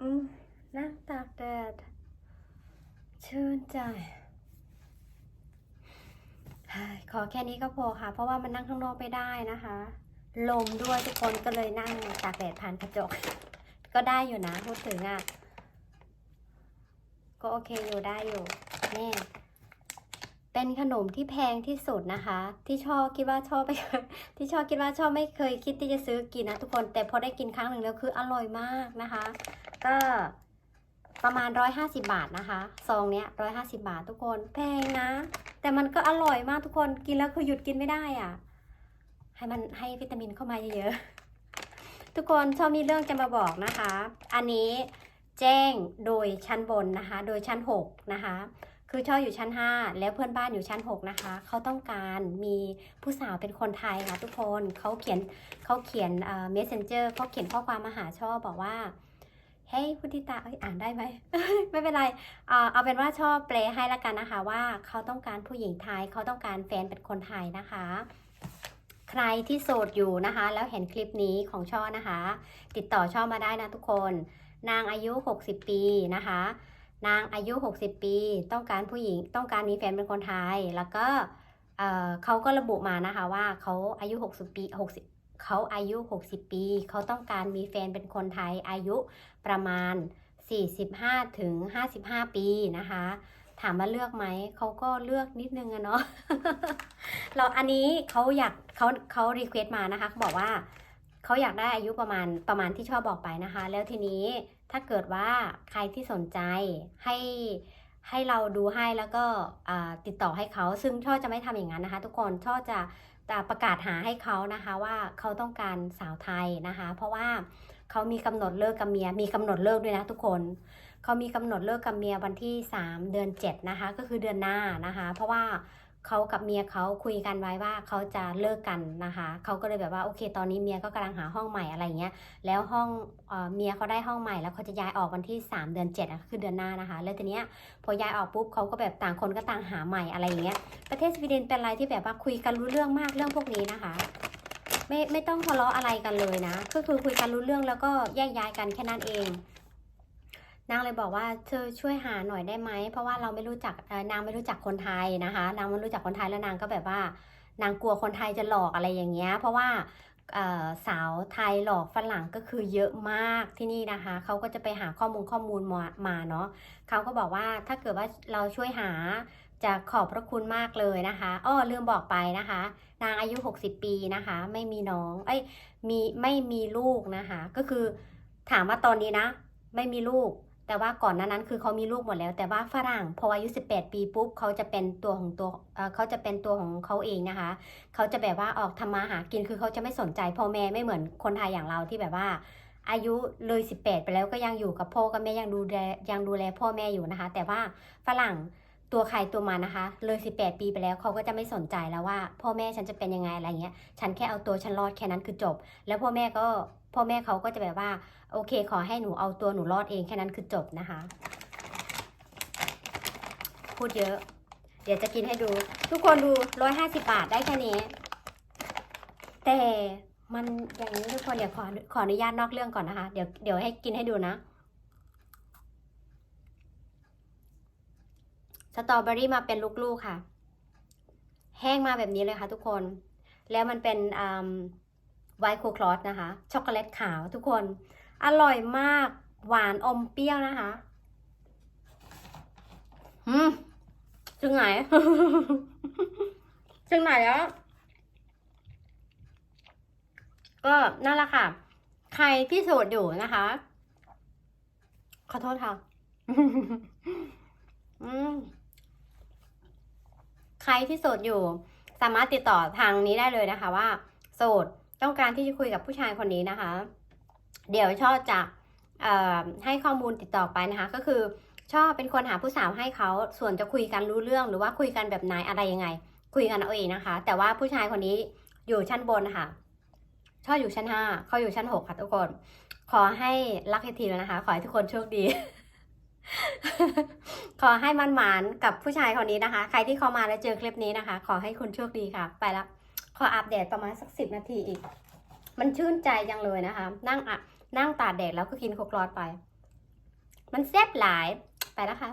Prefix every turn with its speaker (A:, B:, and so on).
A: อืมนั่งตากแดด ชื่นใจ ขอแค่นี้ก็พอค่ะ เพราะว่ามันนั่งข้างนอกไม่ได้นะคะ ลมด้วยทุกคนก็เลยนั่งตากแดดผ่านกระจก ก็ได้อยู่นะพูดถึงอะ ก็โอเคอยู่ได้อยู่นี่ เป็นขนมที่แพงที่สุดนะคะ ที่ชอบคิดว่าชอบไม่เคยที่ชอบคิดว่าชอบไม่เคยคิดที่จะซื้อกินนะทุกคนแต่พอได้กินครั้งหนึ่งแล้วคืออร่อยมากนะคะ ก็ประมาณ 150 บาทนะคะซองเนี้ย150 บาททุกคนแพงนะ แต่มันก็อร่อยมากทุกคนกินแล้วคือหยุดกินไม่ได้อะ่ะ ให้มันให้วิตามินเข้ามาเยอะๆทุกคนชอบมีเรื่องจะมาบอกนะคะ อันนี้แจ้งโดยชั้นบนนะคะ โดยชั้น 6 นะคะ คือช่ออยู่ชั้น 5 แล้วเพื่อนบ้านอยู่ชั้น 6 นะคะ เขาต้องการมีผู้สาวเป็นคนไทยค่ะทุกคนเขาเขียนเขาเขียนเอ่อ messenger เขาเขียนข้อความมาหาช่อบอกว่าเฮ้ยพุทธิตาเอ้ยอ่านได้ไหม ไม่เป็นไรเอ่อเอาเป็นว่าชอบแปลให้ละกันนะคะ ว่าเขาต้องการผู้หญิงไทยเขาต้องการแฟนเป็นคนไทยนะคะ ใครที่โสดอยู่นะคะ แล้วเห็นคลิปนี้ของช่อนะคะ ติดต่อช่อมาได้นะทุกคน นางอายุ 60 ปีนะคะ นางอายุ 60 ปี ต้องการผู้หญิง ต้องการมีแฟนเป็นคนไทย แล้วก็เเขาก็ระบุมานะคะว่าเขาอายุ 60 ปี 60เขาอายุ 60 ปี เขาต้องการมีแฟนเป็นคนไทย อายุประมาณ 45ถึง55 ปีนะคะ ถามว่าเลือกไหม เขาก็เลือกนิดนึงอะเนาะ เราอันนี้เขาอยากเขาเขารีเควสต์มานะคะเขาบอกว่า เขาอยากได้อายุประมาณประมาณที่ชอบบอกไปนะคะ แล้วทีนี้ถ้าเกิดว่าใครที่สนใจให้ให้เราดูให้แล้วก็ติดต่อให้เขาซึ่งช่อจะไม่ทำอย่างนั้นนะคะ ทุกคนช่อจะจะประกาศหาให้เขานะคะว่าเขาต้องการสาวไทยนะคะ เพราะว่าเขามีกำหนดเลิกกับเมีย มีกำหนดเลิกด้วยนะทุกคนเขามีกำหนดเลิกกับเมียวันที่ 3 เดือน 7 นะคะ ก็คือเดือนหน้านะคะ เพราะว่า เขากับเมียเขาคุยกันไว้ว่าเขาจะเลิกกันนะคะเขาก็เลยแบบว่าโอเค ตอนนี้เมียก็กำลังหาห้องใหม่อะไรเงี้ยแล้วห้องเออเมียเขาได้ห้องใหม่แล้วเขาจะย้ายออกวันที่ 3 เดือน7อะคือเดือนหน้านะคะ แล้วทีเนี้ยพอย้ายออกปุ๊บเขาก็แบบต่างคนก็ต่างหาใหม่อะไรอย่างเงี้ยประเทศสวีเดนเป็นอะไรที่แบบว่าคุยกันรู้เรื่องมากเรื่องพวกนี้นะคะ ไม่ไม่ต้องทะเลาะอะไรกันเลยนะ ก็คือคุยกันรู้เรื่องแล้วก็แยกย้ายกันแค่นั้นเอง นางเลยบอกว่าเธอช่วยหาหน่อยได้ไหม เพราะว่าเราไม่รู้จักนางไม่รู้จักคนไทยนะคะ นางไม่รู้จักคนไทยแล้วนางก็แบบว่า นางกลัวคนไทยจะหลอกอะไรอย่างเงี้ย เพราะว่าสาวไทยหลอกฝรั่งก็คือเยอะมากที่นี่นะคะเขาก็จะไปหาข้อมูลข้อมูลมามาเนาะเขาก็บอกว่าถ้าเกิดว่าเราช่วยหาจะขอบพระคุณมากเลยนะคะอ้อลืมบอกไปนะคะ นางอายุ 60 ปีนะคะ ไม่มีน้องเอ้ยมีไม่มีลูกนะคะ ก็คือถามว่าตอนนี้นะ ไม่มีลูก แต่ว่าก่อนหน้านั้นคือเขามีลูกหมดแล้ว แต่ว่าฝรั่งพออายุ 18 ปีปุ๊บเขาจะเป็นตัวของตัวเอ่อเขาจะเป็นตัวของเขาเองนะคะเขาจะแบบว่าออกทำมาหากินคือเขาจะไม่สนใจพ่อแม่ไม่เหมือนคนไทยอย่างเราที่แบบว่า อายุเลย 18 ไปแล้วก็ยังอยู่กับพ่อกับแม่ยังดูแลยังดูแลพ่อแม่อยู่นะคะ แต่ว่าฝรั่ง ตัวใครตัวมันนะคะ เลย 18 ปีไปแล้วเขาก็จะไม่สนใจแล้วว่า พ่อแม่ฉันจะเป็นยังไงอะไรเงี้ย ฉันแค่เอาตัวฉันรอดแค่นั้นคือจบ แล้วพ่อแม่ก็พ่อแม่เขาก็จะแบบว่า โอเค ขอให้หนูเอาตัวหนูรอดเองแค่นั้นคือจบนะคะ พูดเยอะ เดี๋ยวจะกินให้ดู ทุกคนดูร้อยห้าสิบาทได้แค่นี้ แต่มันอย่างนี้ทุกคนเดี๋ยวขอขออนุญาตนอกเรื่องก่อนนะคะ เดี๋ยวเดี๋ยวให้กินให้ดูนะ ส ตรอเบอรี่มาเป็นลูกๆค่ะ แห้งมาแบบนี้เลยค่ะทุกคน แล้วมันเป็นไวท์โคคลอสนะคะ ช็อกโกแลตขาวทุกคน อร่อยมาก หวานอมเปรี้ยวนะคะอืมถึงไหน ถึงไหนแล้ว ก็นั่นแหละค่ะ ใครที่โสดอยู่นะคะ ขอโทษค่ะอืม ใครที่โสดอยู่ สามารถติดต่อทางนี้ได้เลยนะคะ ว่า โสดต้องการที่จะคุยกับผู้ชายคนนี้นะคะ เดี๋ยวชอบจะออให้ข้อมูลติดต่อไปนะคะ ก็คือชอบเป็นคนหาผู้สาวให้เขาส่วนจะคุยกันรู้เรื่อง หรือว่าคุยกันแบบไหนอะไรยังไง คุยกันเอาเองนะคะ แต่ว่าผู้ชายคนนี้อยู่ชั้นบนนะคะชอบอยู่ชั้นห้าเขาอยู่ชั้นหกค่ะทุกคน ขอให้รักให้ทีแล้วนะคะ ขอให้ทุกคนโชคดี ขอให้มันหมานกับผู้ชายคนนี้นะคะ ใครที่เข้ามาแล้วเจอคลิปนี้นะคะ ขอให้คุณโชคดีค่ะ ไปแล้วขออัปเดตประมาณสักสิบนาทีอีก มันชื่นใจจังเลยนะคะ นั่งอะนั่งตากแดดแล้วก็กินโคกรอดไป มันแซ่บหลายไปแล้วค่ะ